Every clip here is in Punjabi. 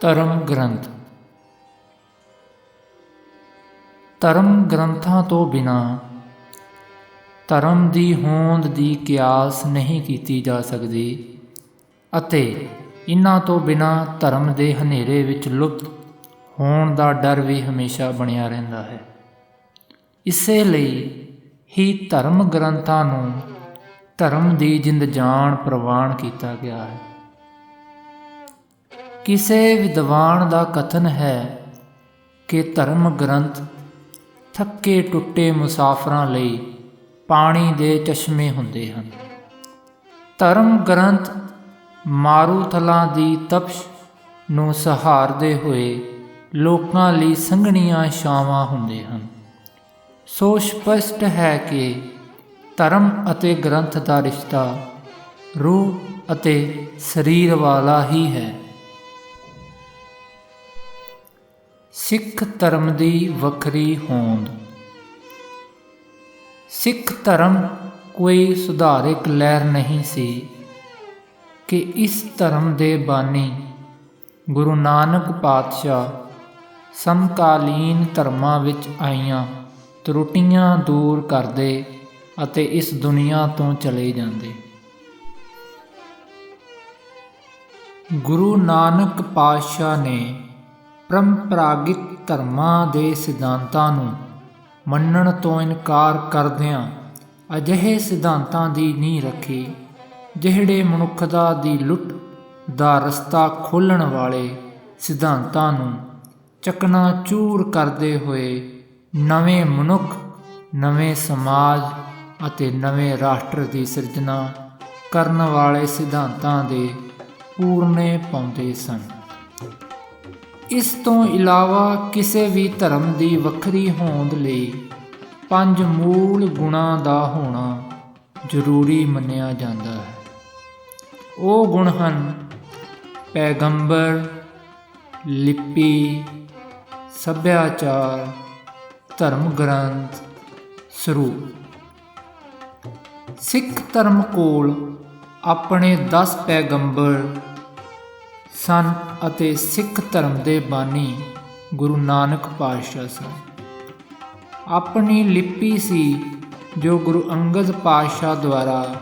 ਧਰਮ ਗ੍ਰੰਥ। ਧਰਮ ਗ੍ਰੰਥਾਂ ਤੋਂ ਬਿਨਾ ਧਰਮ ਦੀ ਹੋਂਦ ਦੀ ਕਿਆਸ ਨਹੀਂ ਕੀਤੀ ਜਾ ਸਕਦੀ ਅਤੇ ਇਨ੍ਹਾਂ ਤੋਂ ਬਿਨਾ ਧਰਮ ਦੇ ਹਨੇਰੇ ਵਿੱਚ ਲੁਪਤ ਹੋਣ ਦਾ ਡਰ ਵੀ ਹਮੇਸ਼ਾ ਬਣਿਆ ਰਹਿੰਦਾ ਹੈ। ਇਸੇ ਲਈ ਹੀ ਧਰਮ ਗ੍ਰੰਥਾਂ ਨੂੰ ਧਰਮ ਦੀ ਜਿੰਦ ਜਾਨ ਪ੍ਰਵਾਨ ਕੀਤਾ ਗਿਆ ਹੈ। ਕਿਸੇ ਵਿਦਵਾਨ ਦਾ ਕਥਨ ਹੈ ਕਿ ਧਰਮ ਗ੍ਰੰਥ ਥੱਕੇ ਟੁੱਟੇ ਮੁਸਾਫਰਾਂ ਲਈ ਪਾਣੀ ਦੇ ਚਸ਼ਮੇ ਹੁੰਦੇ ਹਨ। ਧਰਮ ਗ੍ਰੰਥ ਮਾਰੂਥਲਾਂ ਦੀ ਤਪਸ਼ ਨੂੰ ਸਹਾਰਦੇ ਹੋਏ ਲੋਕਾਂ ਲਈ ਸੰਘਣੀਆਂ ਛਾਵਾਂ ਹੁੰਦੇ ਹਨ। ਸੋ ਸਪਸ਼ਟ ਹੈ ਕਿ ਧਰਮ ਅਤੇ ਗ੍ਰੰਥ ਦਾ ਰਿਸ਼ਤਾ ਰੂਹ ਅਤੇ ਸਰੀਰ ਵਾਲਾ ਹੀ ਹੈ। ਸਿੱਖ ਧਰਮ ਦੀ ਵੱਖਰੀ ਹੋਂਦ। ਸਿੱਖ ਧਰਮ ਕੋਈ ਸੁਧਾਰਕ ਲਹਿਰ ਨਹੀਂ ਸੀ ਕਿ ਇਸ ਧਰਮ ਦੇ ਬਾਨੀ ਗੁਰੂ ਨਾਨਕ ਪਾਤਸ਼ਾਹ ਸਮਕਾਲੀਨ ਧਰਮਾਂ ਵਿੱਚ ਆਈਆਂ, ਤਰੁੱਟੀਆਂ ਦੂਰ ਕਰਦੇ ਅਤੇ ਇਸ ਦੁਨੀਆ ਤੋਂ ਚਲੇ ਜਾਂਦੇ। ਗੁਰੂ ਨਾਨਕ ਪਾਤਸ਼ਾਹ ਨੇ ਪਰੰਪਰਾਗਤ ਧਰਮਾਂ ਦੇ ਸਿਧਾਂਤਾਂ ਨੂੰ ਮੰਨਣ ਤੋਂ ਇਨਕਾਰ ਕਰਦਿਆਂ ਅਜਿਹੇ ਸਿਧਾਂਤਾਂ ਦੀ ਨੀਂਹ ਰੱਖੀ, ਜਿਹੜੇ ਮਨੁੱਖਤਾ ਦੀ ਲੁੱਟ ਦਾ ਰਸਤਾ ਖੋਲਣ ਵਾਲੇ ਸਿਧਾਂਤਾਂ ਨੂੰ ਚਕਨਾ ਚੂਰ ਕਰਦੇ ਹੋਏ ਨਵੇਂ ਮਨੁੱਖ, ਨਵੇਂ ਸਮਾਜ ਅਤੇ ਨਵੇਂ ਰਾਸ਼ਟਰ ਦੀ ਸਿਰਜਣਾ ਕਰਨ ਵਾਲੇ ਸਿਧਾਂਤਾਂ ਦੇ ਪੂਰਨੇ ਪਾਉਂਦੇ ਸਨ। ਇਸ ਤੋਂ ਇਲਾਵਾ ਕਿਸੇ ਵੀ ਧਰਮ ਦੀ ਵੱਖਰੀ ਹੋਂਦ ਲਈ ਪੰਜ ਮੂਲ ਗੁਣਾਂ ਦਾ ਹੋਣਾ ਜ਼ਰੂਰੀ ਮੰਨਿਆ ਜਾਂਦਾ ਹੈ। ਉਹ ਗੁਣ ਹਨ ਪੈਗੰਬਰ, ਲਿਪੀ, ਸੱਭਿਆਚਾਰ, ਧਰਮ ਗ੍ਰੰਥ, ਸਰੂਪ। ਸਿੱਖ ਧਰਮ ਕੋਲ ਆਪਣੇ 10 ਪੈਗੰਬਰ ਸਨ ਅਤੇ ਸਿੱਖ ਧਰਮ ਦੇ ਬਾਨੀ ਗੁਰੂ ਨਾਨਕ ਪਾਤਸ਼ਾਹ ਸਨ। ਆਪਣੀ ਲਿਪੀ ਸੀ ਜੋ ਗੁਰੂ ਅੰਗਦ ਪਾਤਸ਼ਾਹ ਦੁਆਰਾ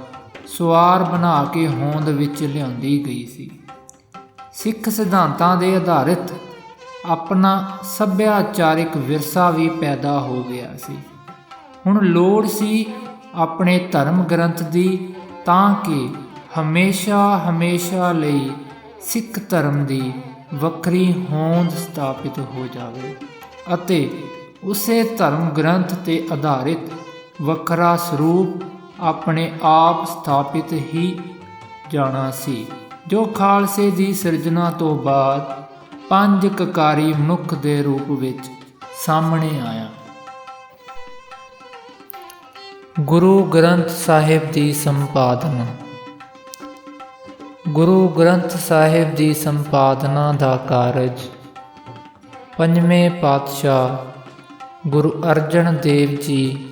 ਸਵਾਰ ਬਣਾ ਕੇ ਹੋਂਦ ਵਿੱਚ ਲਿਆਂਦੀ ਗਈ ਸੀ। ਸਿੱਖ ਸਿਧਾਂਤਾਂ ਦੇ ਆਧਾਰਿਤ ਆਪਣਾ ਸੱਭਿਆਚਾਰਿਕ ਵਿਰਸਾ ਵੀ ਪੈਦਾ ਹੋ ਗਿਆ ਸੀ। ਹੁਣ ਲੋੜ ਸੀ ਆਪਣੇ ਧਰਮ ਗ੍ਰੰਥ ਦੀ ਤਾਂ ਕਿ ਹਮੇਸ਼ਾ ਹਮੇਸ਼ਾ ਲਈ ਸਿੱਖ ਧਰਮ ਦੀ ਵੱਖਰੀ ਹੋਂਦ ਸਥਾਪਿਤ ਹੋ ਜਾਵੇ ਅਤੇ ਉਸੇ ਧਰਮ ਗ੍ਰੰਥ ਤੇ ਆਧਾਰਿਤ ਵੱਖਰਾ ਸਰੂਪ ਆਪਣੇ ਆਪ ਸਥਾਪਿਤ ਹੀ ਜਾਣਾ ਸੀ, ਜੋ ਖਾਲਸੇ ਦੀ ਸਿਰਜਣਾ ਤੋਂ ਬਾਅਦ ਪੰਜ ਕਕਾਰੀ ਮਨੁੱਖ ਦੇ ਰੂਪ ਵਿੱਚ ਸਾਹਮਣੇ ਆਇਆ। ਗੁਰੂ ਗ੍ਰੰਥ ਸਾਹਿਬ ਦੀ ਸੰਪਾਦਨਾ ਗੁਰੂ ਗ੍ਰੰਥ ਸਾਹਿਬ ਦੀ ਸੰਪਾਦਨਾ ਦਾ ਕਾਰਜ। ਪੰਜਵੇਂ ਪਾਤਸ਼ਾਹ ਗੁਰੂ ਅਰਜਨ ਦੇਵ ਜੀ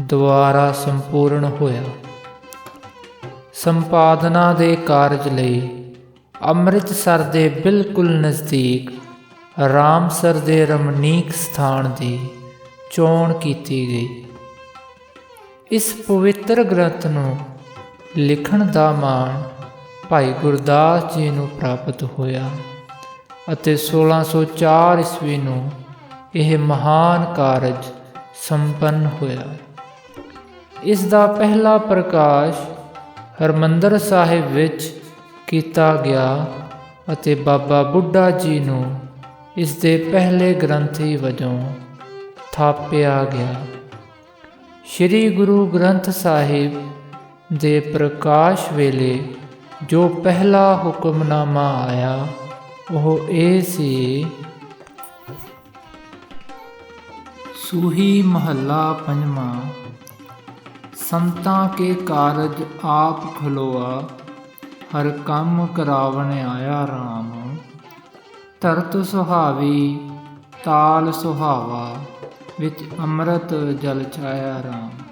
ਦੁਆਰਾ ਸੰਪੂਰਨ ਹੋਇਆ। ਸੰਪਾਦਨਾ ਦੇ ਕਾਰਜ ਲਈ ਅੰਮ੍ਰਿਤਸਰ ਦੇ ਬਿਲਕੁਲ ਨਜ਼ਦੀਕ ਰਾਮਸਰ ਦੇ ਰਮਣੀਕ ਸਥਾਨ ਦੀ ਚੋਣ ਕੀਤੀ ਗਈ। ਇਸ ਪਵਿੱਤਰ ਗ੍ਰੰਥ ਨੂੰ ਲਿਖਣ ਦਾ ਮਾਣ ਭਾਈ ਗੁਰਦਾਸ ਜੀ ਨੂੰ ਪ੍ਰਾਪਤ ਹੋਇਆ ਅਤੇ 1604 ਈਸਵੀ ਨੂੰ ਇਹ ਮਹਾਨ ਕਾਰਜ ਸੰਪੰਨ ਹੋਇਆ। ਇਸ ਦਾ ਪਹਿਲਾ ਪ੍ਰਕਾਸ਼ ਹਰਮੰਦਰ ਸਾਹਿਬ ਵਿੱਚ ਕੀਤਾ ਗਿਆ ਅਤੇ ਬਾਬਾ ਬੁੱਢਾ ਜੀ ਨੂੰ ਇਸ ਦੇ ਪਹਿਲੇ ਗ੍ਰੰਥੀ ਵਜੋਂ ਥਾਪਿਆ ਗਿਆ। ਸ੍ਰੀ ਗੁਰੂ ਗ੍ਰੰਥ ਸਾਹਿਬ ਦੇ ਪ੍ਰਕਾਸ਼ ਵੇਲੇ ਜੋ ਪਹਿਲਾ ਹੁਕਮਨਾਮਾ ਆਇਆ, ਉਹ ਇਹ ਸੀ, ਸੂਹੀ ਮਹੱਲਾ ਪੰਜਵਾਂ, ਸੰਤਾਂ ਕੇ ਕਾਰਜ ਆਪ ਖਲੋਆ, ਹਰ ਕੰਮ ਕਰਾਵਣ ਆਇਆ RAM ਧਰਤ ਸੁਹਾਵੀ, ਤਾਲ ਸੁਹਾਵਾ, ਵਿੱਚ ਅੰਮ੍ਰਿਤ ਜਲ ਛਾਇਆ RAM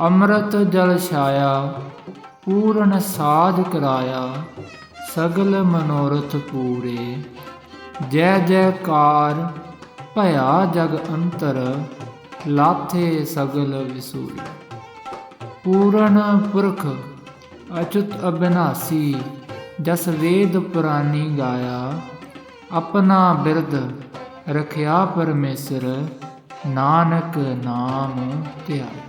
ਅੰਮ੍ਰਿਤ ਜਲ ਛਾਇਆ ਪੂਰਨ ਸਾਧ ਕਰਾਇਆ, ਸਗਲ ਮਨੋਰਥ ਪੂਰੇ। ਜੈ ਜੈਕਾਰ, ਭਇਆ ਜਗ ਅੰਤਰ, ਲਾਥੇ ਸਗਲ ਵਿਸੂਰੇ। ਪੂਰਨ ਪੁਰਖ, ਅਚੁਤ ਅਬਿਨਾਸੀ ਜਸ ਵੇਦ ਪੁਰਾਨੀ ਗਾਇਆ। ਆਪਣਾ ਬਿਰਦ ਰਖਿਆ ਪਰਮੇਸ਼ਰ, ਨਾਨਕ ਨਾਮ ਧਿਆਇਆ।